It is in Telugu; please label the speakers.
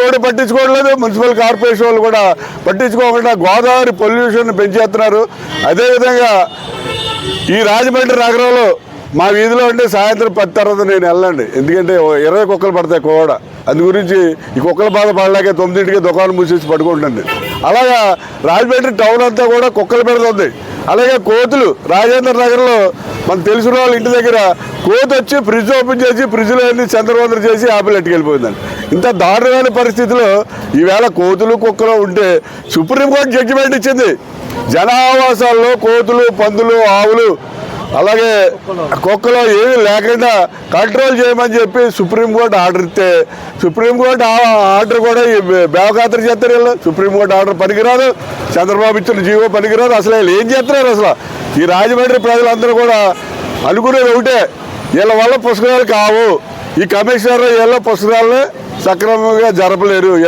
Speaker 1: ఎవడు పట్టించుకోవట్లేదు. మున్సిపల్ కార్పొరేషన్ వాళ్ళు కూడా పట్టించుకోకుండా గోదావరి పొల్యూషన్ పెంచేస్తున్నారు. అదేవిధంగా ఈ రాజమండ్రి నగరంలో మా వీధిలో ఉంటే సాయంత్రం పది తర్వాత నేను వెళ్ళండి. ఎందుకంటే ఇరవై కుక్కలు పడతాయి కూడా. అందు గురించి ఈ కుక్కల బాధ పడలేక తొమ్మిదింటికి దుకాణం మూసేసి పడుకుంటుంది అలాగా రాజమండ్రి టౌన్ అంతా కూడా కుక్కలు పెడుతుంది అలాగే కోతులు రాజేంద్ర నగర్లో మనకు తెలిసిన వాళ్ళ ఇంటి దగ్గర కోతి వచ్చి ఫ్రిడ్జ్ ఓపెన్ చేసి ఫ్రిడ్జ్లో అన్ని చంద్రవందర చేసి ఆపిల్ ఎట్టుకెళ్ళిపోయిందండి. ఇంత దారుణమైన పరిస్థితిలో ఈవేళ కోతులు కుక్కలు ఉంటే సుప్రీంకోర్టు జడ్జిమెంట్ ఇచ్చింది. జనావాసాల్లో కోతులు పందులు ఆవులు అలాగే కుక్కలో ఏమీ లేకుండా కంట్రోల్ చేయమని చెప్పి సుప్రీంకోర్టు ఆర్డర్ ఇస్తే సుప్రీంకోర్టు ఆర్డర్ కూడా ఈ బేవఖాతరు చేస్తారు వీళ్ళు. సుప్రీంకోర్టు ఆర్డర్ పనికిరాదు. చంద్రబాబు ఇచ్చిన జీవో పనికిరాదు. అసలు వీళ్ళు ఏం చేస్తున్నారు అసలు? ఈ రాజమండ్రి ప్రజలందరూ కూడా అనుకునేది ఒకటే. వీళ్ళ వల్ల పుస్తకాలు కావు. ఈ కమిషనర్ వీళ్ళ పుస్తకాలను సక్రమంగా జరపలేరు.